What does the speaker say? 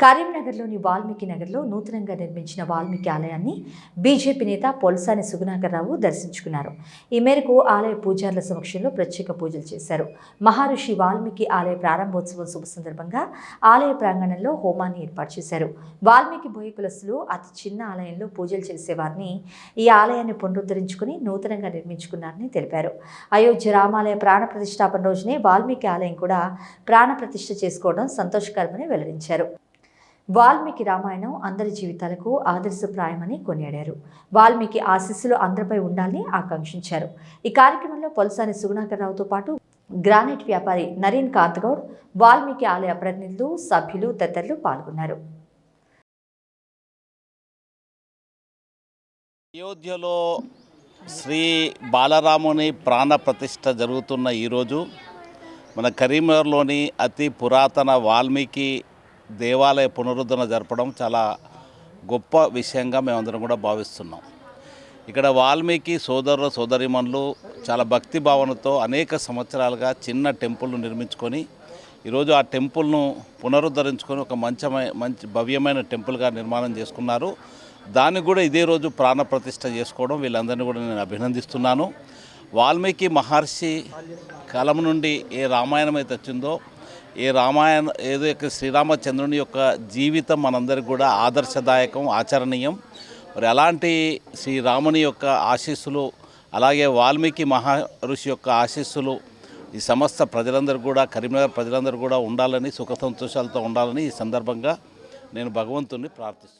కరీంనగర్లోని వాల్మీకి నగర్లో నూతనంగా నిర్మించిన వాల్మీకి ఆలయాన్ని బీజేపీ నేత పొలసాని సుగుణాకర్రావు దర్శించుకున్నారు. ఈ మేరకు ఆలయ పూజారుల సమక్షంలో ప్రత్యేక పూజలు చేశారు. మహర్షి వాల్మీకి ఆలయ ప్రారంభోత్సవం శుభ సందర్భంగా ఆలయ ప్రాంగణంలో హోమాన్ని ఏర్పాటు చేశారు. వాల్మీకి బోయ కులస్తులు అతి చిన్న ఆలయంలో పూజలు చేసేవారిని ఈ ఆలయాన్ని పునరుద్ధరించుకుని నూతనంగా నిర్మించుకున్నారని తెలిపారు. అయోధ్య రామాలయ ప్రాణ ప్రతిష్టాపన రోజునే వాల్మీకి ఆలయం కూడా ప్రాణ ప్రతిష్ఠ చేసుకోవడం సంతోషకరమని వెల్లడించారు. వాల్మీకి రామాయణం అందరి జీవితాలకు ఆదర్శప్రాయమని కొనియాడారు. వాల్మీకి ఆశీస్సులు అందరిపై ఉండాలని ఆకాంక్షించారు. ఈ కార్యక్రమంలో పొలసాని సుగుణాకర్రావుతో పాటు గ్రానైట్ వ్యాపారి నరీన్ కాంతగౌడ్ వాల్మీకి ఆలయ ప్రతినిధులు సభ్యులు తదితరులు పాల్గొన్నారు. అయోధ్యలో శ్రీ బాలరాముని ప్రాణ ప్రతిష్ట జరుగుతున్న ఈరోజు మన కరీంనగర్లోని అతి పురాతన వాల్మీకి దేవాలయ పునరుద్ధరణ జరపడం చాలా గొప్ప విషయంగా మేమందరం కూడా భావిస్తున్నాం. ఇక్కడ వాల్మీకి సోదరుల సోదరిమణులు చాలా భక్తి భావనతో అనేక సంవత్సరాలుగా చిన్న టెంపుల్ను నిర్మించుకొని ఈరోజు ఆ టెంపుల్ను పునరుద్ధరించుకొని ఒక మంచమై మంచి భవ్యమైన టెంపుల్గా నిర్మాణం చేసుకున్నారు. దానికి కూడా ఇదే రోజు ప్రాణప్రతిష్ఠ చేసుకోవడం వీళ్ళందరినీ కూడా నేను అభినందిస్తున్నాను. వాల్మీకి మహర్షి కాలం నుండి ఏ రామాయణం అయితే వచ్చిందో ఏ రామాయణ ఏదో యొక్క శ్రీరామచంద్రుని యొక్క జీవితం మనందరికి కూడా ఆదర్శదాయకం ఆచరణీయం. మరి అలాంటి శ్రీరాముని యొక్క ఆశీస్సులు అలాగే వాల్మీకి మహర్షి యొక్క ఆశీస్సులు ఈ సమస్త ప్రజలందరూ కూడా కరీంనగర్ ప్రజలందరూ కూడా ఉండాలని సుఖ సంతోషాలతో ఉండాలని ఈ సందర్భంగా నేను భగవంతుని ప్రార్థిస్తున్నాను.